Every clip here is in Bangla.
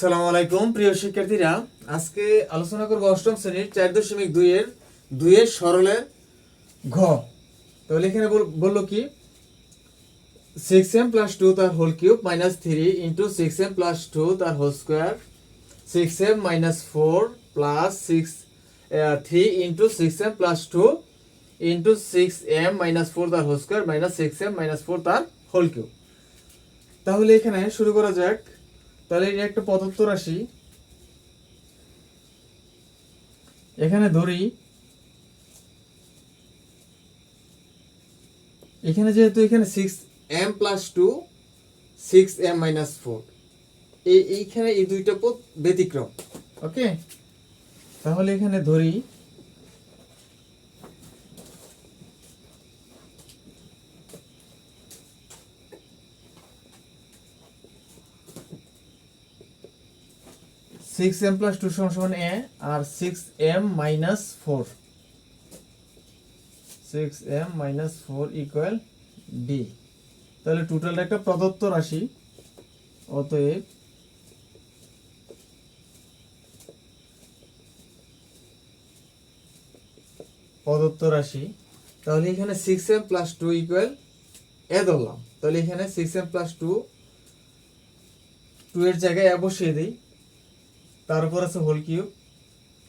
সালাম আলাইকুম, প্রিয় শিক্ষার্থীরা। আজকে আলোচনা করব অষ্টম শ্রেণির চার দশমিক দুইয়ের দুইয়ের সরলের ঘ। তাহলে এখানে বল- বলল কি? সিক্স এম প্লাস টু তার whole cube minus three into six M plus two তার whole square six M minus four plus six three into six M plus two into six M minus four তার whole square minus six M minus four তার হোল কিউব তাহলে এখানে শুরু করা যাক। তাহলে এটা একটা পদার্থ রাশি এখানে ধরি, এখানে যেহেতু এখানে six M plus two six M minus four এই, এইখানে এই দুইটা পদ ব্যতিক্রম ওকে তাহলে এখানে ধরি সিক্স এম প্লাস টু সমান সমান A R six M minus four six M minus four equal B তাহলে টোটাল একটা প্রদত্ত রাশি। অতএব প্রদত্ত রাশি। তাহলে এখানে six M plus two equal A ধরলাম। তাহলে এখানে six M plus two two এর জায়গায় এ দিই। তার উপর আছে হোল কিউব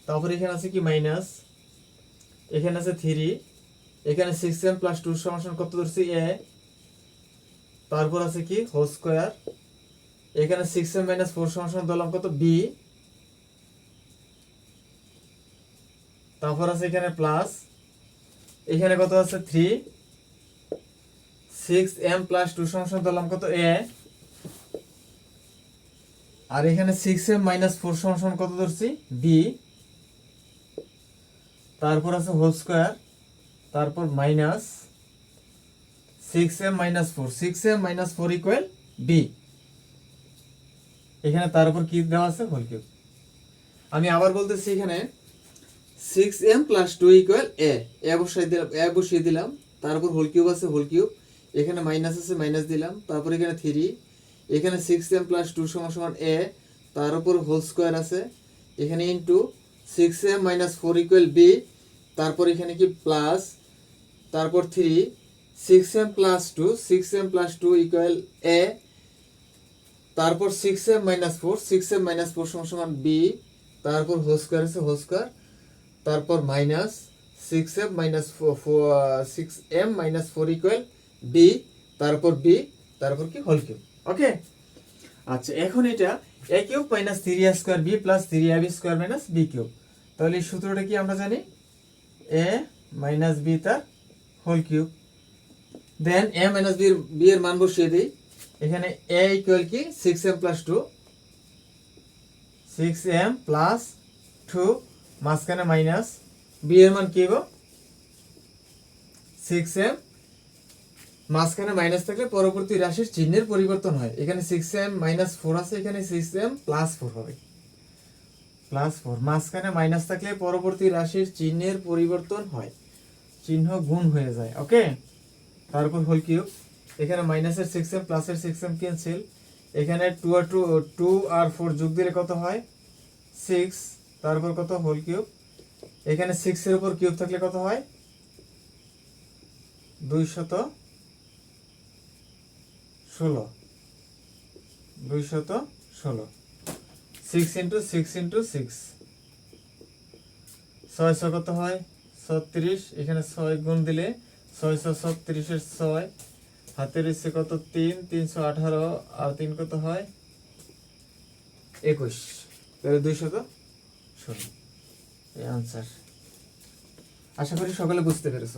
তারপর এখানে আছে কি মাইনাস এখানে আছে থ্রি এখানে সিক্স এম প্লাস টু সমান কত ধরছি? এ তারপর আছে কি? হোল স্কোয়ার এখানে সিক্স এম মাইনাস ফোর সমান ধরলাম কত? বি তারপর আছে এখানে প্লাস এখানে কত আছে? Three six M plus two সমান ধরলাম কত? এ আর এখানে সিক্স এম মাইনাস ফোর সমান কত ধরছি? বি তারপর আছে হোল স্কোয়ার তারপর minus six M minus four six M minus four equal B এখানে তার উপর কি দেওয়া আছে? হোল কিউব আমি আবার বলতেছি এখানে six M plus two equal A A বসাই দিলাম এ বসিয়ে দিলাম তারপর হোল কিউব আছে হোল কিউব এখানে মাইনাস আছে মাইনাস দিলাম, তারপর এখানে থ্রি এখানে সিক্স এম প্লাস টু সমান সমান এ তার উপর হোল স্কোয়ার আছে। এখানে into six M minus four equal B তারপর এখানে কি প্লাস তারপর three six M plus two six M plus two equal A তারপর six M minus four six M minus four সমান সমান বি তারপর হোল স্কোয়ার আছে হোল স্কোয়ার তারপর minus six M minus six M minus four equal B তারপর বি তারপর কি হোল কিউব ওকে আচ্ছা এখন এটা A cube minus three A square B plus three A B square minus B cube. তাহলে এই সূত্রটা কি আমরা জানি? এ মাইনাস বি তার whole cube. Then A minus B B এর মান বসিয়ে দিই। এখানে এ ইকুয়াল কি? Six M plus two six M plus two মাঝখানে মাইনাস বি এর মান কি গো সিক্স এম মাঝখানে মাইনাস থাকলে পরবর্তী রাশির চিহ্নের পরিবর্তন হয়। এখানে সিক্স এম মাইনাস ফোর আছে, এখানে সিক্স এম প্লাস ফোর হবে। প্লাস ফোর মাঝখানে মাইনাস থাকলে পরবর্তী রাশির চিহ্নের পরিবর্তন হয়। চিহ্ন গুণ হয়ে যায় ওকে তারপর হোল কিউব এখানে মাইনাসের সিক্স এম প্লাসের সিক্স এম ক্যান্সেল এখানে টু আর টু টু আর ফোর যোগ দিলে কত হয়? সিক্স তারপর কত? হোল কিউব এখানে সিক্সের উপর কিউব থাকলে কত হয়? দুইশত ষোলো। দুইশত ষোলো। Six into six into six ছয়শো কত হয়? ছত্রিশ। এখানে ছয় গুণ দিলে ছয়শো ছত্রিশের ছয়। হাতের ইচ্ছে কত? তিন। তিনশো আঠারো। আর তিন কত হয়? একুশ। তাহলে দুইশত ষোলো। এই আনসার আশা করি সকলে বুঝতে পেরেছ।